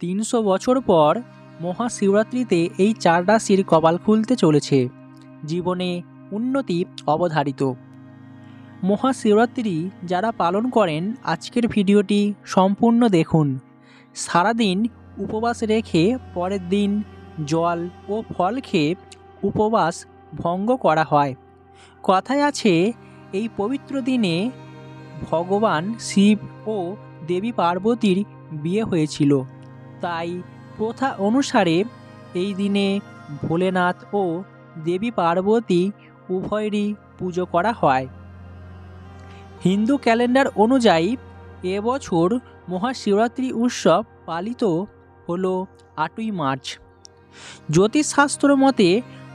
তিনশো বছর পর মহাশিবরাত্রিতে এই চার রাশির কপাল খুলতে চলেছে। জীবনে উন্নতি অবধারিত। মহাশিবরাত্রি যারা পালন করেন, আজকের ভিডিওটি সম্পূর্ণ দেখুন। সারাদিন উপবাস রেখে পরের দিন জল ও ফল খেয়ে উপবাস ভঙ্গ করা হয়। কথায় আছে, এই পবিত্র দিনে ভগবান শিব ও দেবী পার্বতীর বিয়ে হয়েছিল। তাই প্রথা অনুসারে এই দিনে ভোলেনাথ ও দেবী পার্বতী উভয়েরই পুজো করা হয়। হিন্দু ক্যালেন্ডার অনুযায়ী এবছর মহাশিবরাত্রি উৎসব পালিত হল আটই মার্চ। জ্যোতিষশাস্ত্র মতে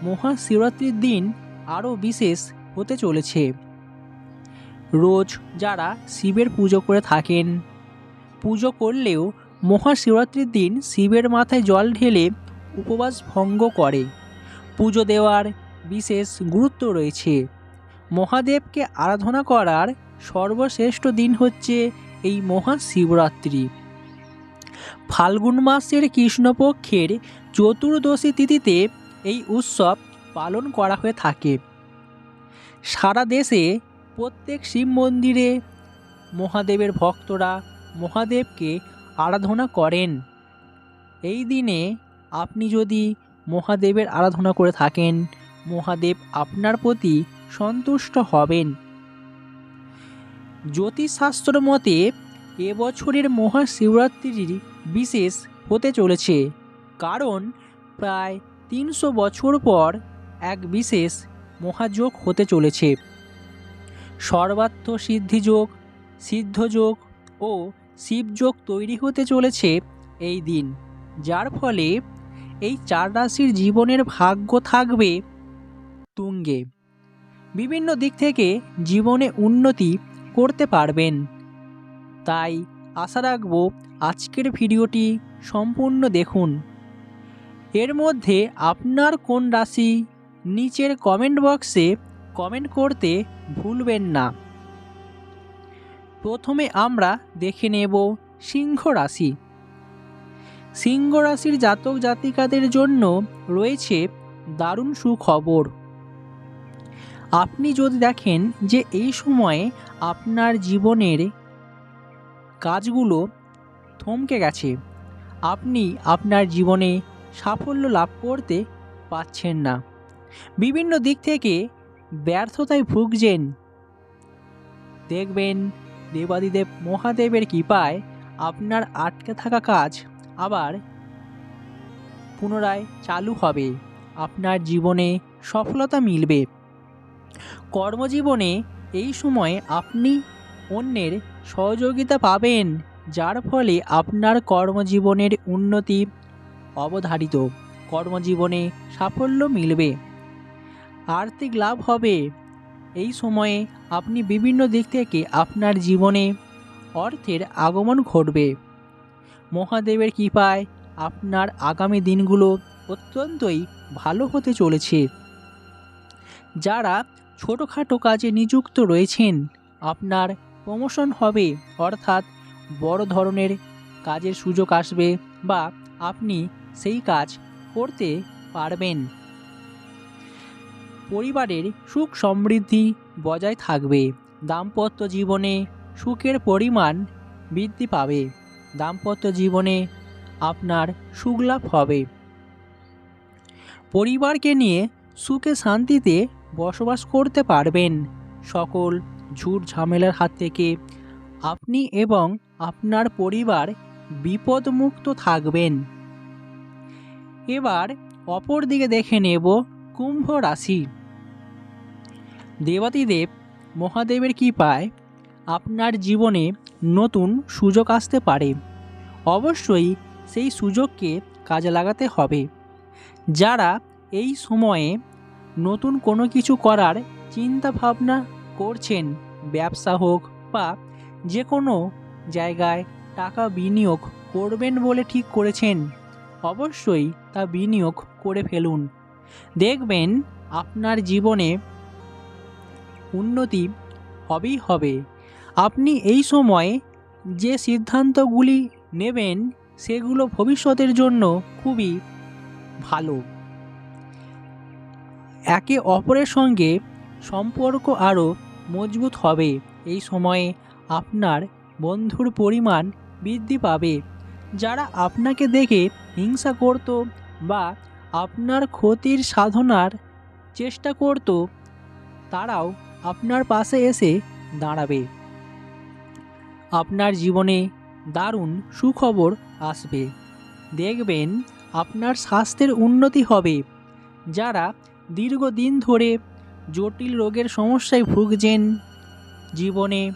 মহাশিবরাত্রির দিন আরও বিশেষ হতে চলেছে। রোজ যারা শিবের পুজো করে থাকেন, পুজো করলেও মহাশিবরাত্রির দিন শিবের মাথায় জল ঢেলে উপবাস ভঙ্গ করে। পুজো দেওয়ার বিশেষ গুরুত্ব রয়েছে। মহাদেবকে আরাধনা করার সর্বশ্রেষ্ঠ দিন হচ্ছে এই মহাশিবরাত্রি। ফাল্গুন মাসের কৃষ্ণপক্ষের চতুর্দশী তিথিতে এই উৎসব পালন করা হয়ে থাকে। সারা দেশে প্রত্যেক শিব মন্দিরে মহাদেবের ভক্তরা মহাদেবকে আরাধনা করেন। এই দিনে আপনি যদি মহাদেবের আরাধনা করে থাকেন, মহাদেব আপনার প্রতি সন্তুষ্ট হবেন। জ্যোতিষশাস্ত্র মতে এবছরের মহাশিবরাত্রির বিশেষ হতে চলেছে, কারণ প্রায় তিনশো বছর পর এক বিশেষ মহাযোগ হতে চলেছে। সর্বার্থ সিদ্ধিযোগ, সিদ্ধযোগ ও শিবযোগ তৈরি হতে চলেছে এই দিন, যার ফলে এই চার রাশির জীবনের ভাগ্য থাকবে তুঙ্গে। বিভিন্ন দিক থেকে জীবনে উন্নতি করতে পারবেন। তাই আশা রাখব আজকের ভিডিওটি সম্পূর্ণ দেখুন। এর মধ্যে আপনার কোন রাশি নিচের কমেন্ট বক্সে কমেন্ট করতে ভুলবেন না। প্রথমে আমরা দেখে নেব সিংহ রাশি। সিংহ রাশির জাতক জাতিকাদের জন্য রয়েছে দারুণ সুখবর। আপনি যদি দেখেন যে এই সময়ে আপনার জীবনের কাজগুলো থমকে গেছে, আপনি আপনার জীবনে সাফল্য লাভ করতে পাচ্ছেন না। বিভিন্ন দিক থেকে ব্যর্থতায় ভুগছেন। দেখবেন দেবাদিদেব মহাদেবের কৃপায় আপনার আটকে থাকা কাজ আবার পুনরায় চালু হবে। আপনার জীবনে সফলতা মিলবে। কর্মজীবনে এই সময়ে আপনি অন্যের সহযোগিতা পাবেন, যার ফলে আপনার কর্মজীবনের উন্নতি অবধারিত। কর্মজীবনে সাফল্য মিলবে। আর্থিক লাভ হবে। এই সময়ে আপনি বিভিন্ন দিক থেকে আপনার জীবনে অর্থের আগমন ঘটবে। মহাদেবের কৃপায় আপনার আগামী দিনগুলো অত্যন্তই ভালো হতে চলেছে। যারা ছোটোখাটো কাজে নিযুক্ত রয়েছেন, আপনার প্রমোশন হবে, অর্থাৎ বড় ধরনের কাজের সুযোগ আসবে বা আপনি সেই কাজ করতে পারবেন। পরিবারের সুখ সমৃদ্ধি বজায় থাকবে। দাম্পত্য জীবনে সুখের পরিমাণ বৃদ্ধি পাবে। দাম্পত্য জীবনে আপনার সুখ লাভ হবে। পরিবারকে নিয়ে সুখে শান্তিতে বসবাস করতে পারবেন। সকল ঝুট ঝামেলার হাত থেকে আপনি এবং আপনার পরিবার বিপদমুক্ত থাকবেন। এবার অপর দিকে দেখে নেব কুম্ভ রাশি। দেবাদিদেব, মহাদেবের কৃপায় আপনার জীবনে নতুন সুযোগ আসতে পারে। অবশ্যই সেই সুযোগকে কাজে লাগাতে হবে। যারা এই সময়ে নতুন কোনো কিছু করার চিন্তা ভাবনা করছেন, ব্যবসা হোক বা যে কোনো জায়গায় টাকা বিনিয়োগ করবেন বলে ঠিক করেছেন, অবশ্যই তা বিনিয়োগ করে ফেলুন। দেখবেন আপনার জীবনে উন্নতি হবেই হবে। আপনি এই সময়ে যে সিদ্ধান্তগুলি নেবেন, সেগুলো ভবিষ্যতের জন্য খুবই ভালো। একে অপরের সঙ্গে সম্পর্ক আরও মজবুত হবে। এই সময়ে আপনার বন্ধুর পরিমাণ বৃদ্ধি পাবে। যারা আপনাকে দেখে হিংসা করত বা আপনার ক্ষতির সাধনার চেষ্টা করত, তারাও আপনার পাশে এসে দাঁড়াবে। আপনার জীবনে দারুণ সুখবর আসবে। দেখবেন আপনার স্বাস্থ্যের উন্নতি হবে। যারা দীর্ঘদিন ধরে জটিল রোগের সমস্যায় ভুগছেন, জীবনে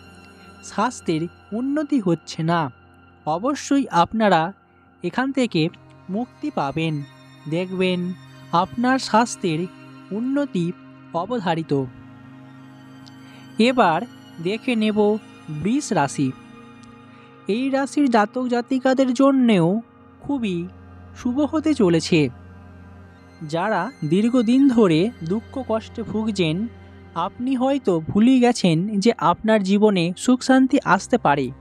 স্বাস্থ্যের উন্নতি হচ্ছে না। অবশ্যই আপনারা এখান থেকে মুক্তি পাবেন। দেখবেন আপনার স্বাস্থ্যের উন্নতি অবধারিত। এবার দেখে নেব বৃষ রাশি। এই রাশির জাতক জাতিকাদের জন্যেও খুবই শুভ হতে চলেছে। যারা দীর্ঘদিন ধরে দুঃখ কষ্টে ভুগছেন, আপনি হয়তো ভুলে গেছেন যে আপনার জীবনে সুখ শান্তি আসতে পারে।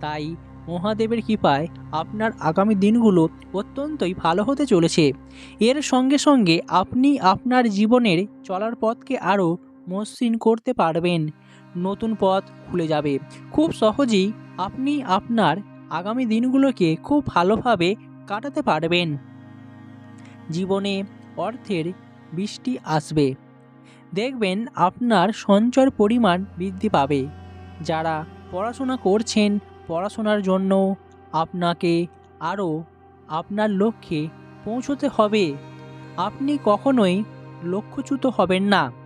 তাই মহাদেবের কৃপায় আপনার আগামী দিনগুলো অত্যন্তই ভালো হতে চলেছে। এর সঙ্গে সঙ্গে আপনি আপনার জীবনের চলার পথকে আরও মসৃণ করতে পারবেন। নতুন পথ খুলে যাবে। খুব সহজেই আপনি আপনার আগামী দিনগুলোকে খুব ভালোভাবে কাটাতে পারবেন। জীবনে অর্থের বৃষ্টি আসবে। দেখবেন আপনার সঞ্চয়ের পরিমাণ বৃদ্ধি পাবে। যারা পড়াশোনা করছেন, পড়াশোনার জন্য আপনাকে আরও আপনার লক্ষ্যে পৌঁছতে হবে। আপনি কখনোই লক্ষ্যচ্যুত হবেন না।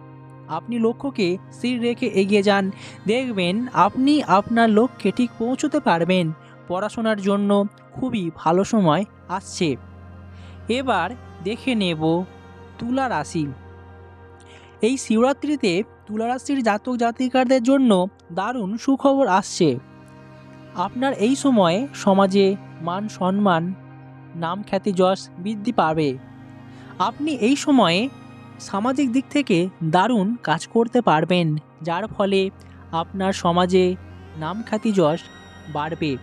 আপনি লক্ষ্যকে স্থির রেখে এগিয়ে যান। দেখবেন আপনি আপনার লক্ষ্যে ঠিক পৌঁছতে পারবেন। পড়াশোনার জন্য খুবই ভালো সময় আসছে। এবার দেখে নেব তুলা রাশি। এই শিবরাত্রিতে তুলা রাশির জাতক জাতিকারদের জন্য দারুণ সুখবর আসছে। আপনার এই সময়ে সমাজে মান সম্মান, নাম খ্যাতি যশ বৃদ্ধি পাবে। আপনি এই সময়ে সামাজিক দিক থেকে দারুণ কাজ করতে পারবেন, যার ফলে আপনার সমাজে নাম খ্যাতি যশ বাড়বে।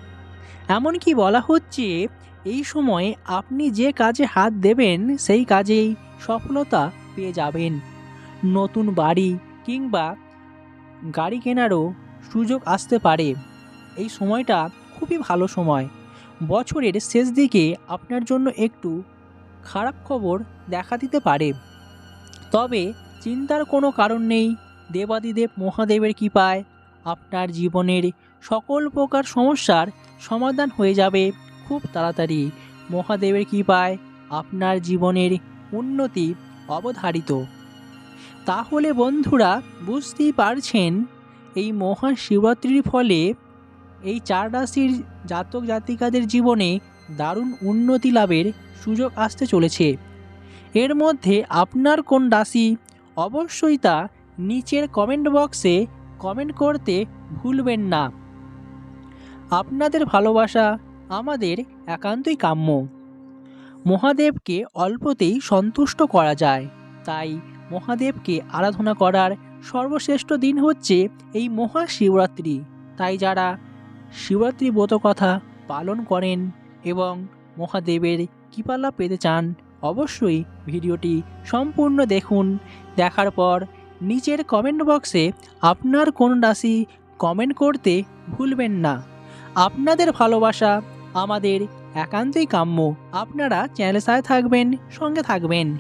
এমনকি বলা হচ্ছে, এই সময়ে আপনি যে কাজে হাত দেবেন, সেই কাজেই সফলতা পেয়ে যাবেন। নতুন বাড়ি কিংবা গাড়ি কেনারও সুযোগ আসতে পারে। এই সময়টা খুবই ভালো সময়। বছরের শেষ দিকে আপনার জন্য একটু খারাপ খবর দেখা দিতে পারে। তবে চিন্তার কোনো কারণ নেই। দেবাদিদেব মহাদেবের কৃপায় আপনার জীবনের সকল প্রকার সমস্যার সমাধান হয়ে যাবে খুব তাড়াতাড়ি। মহাদেবের কৃপায় আপনার জীবনের উন্নতি অবধারিত। তাহলে বন্ধুরা, বুঝতেই পারছেন, এই মহাশিবরাত্রির ফলে এই চার রাশির জাতক জাতিকাদের জীবনে দারুণ উন্নতি লাভের সুযোগ আসতে চলেছে। এর মধ্যে আপনার কোন রাশি? অবশ্যই তা নিচের কমেন্ট বক্সে কমেন্ট করতে ভুলবেন না। আপনাদের ভালোবাসা আমাদের একান্তই কাম্য। মহাদেবকে অল্পতেই সন্তুষ্ট করা যায়। তাই মহাদেবকে আরাধনা করার সর্বশ্রেষ্ঠ দিন হচ্ছে এই মহাশিবরাত্রি। তাই যারা শিবরাত্রি ব্রত কথা পালন করেন এবং মহাদেবের কৃপালা পেতে চান অবশ্যই ভিডিওটি সম্পূর্ণ দেখুন। দেখার পর নিচের কমেন্ট বক্সে আপনার কোন রাশি কমেন্ট করতে ভুলবেন না। আপনাদের ভালোবাসা, আমাদের একান্তই কাম্য। আপনারা চ্যানেল সাথে থাকবেন, সঙ্গে থাকবেন।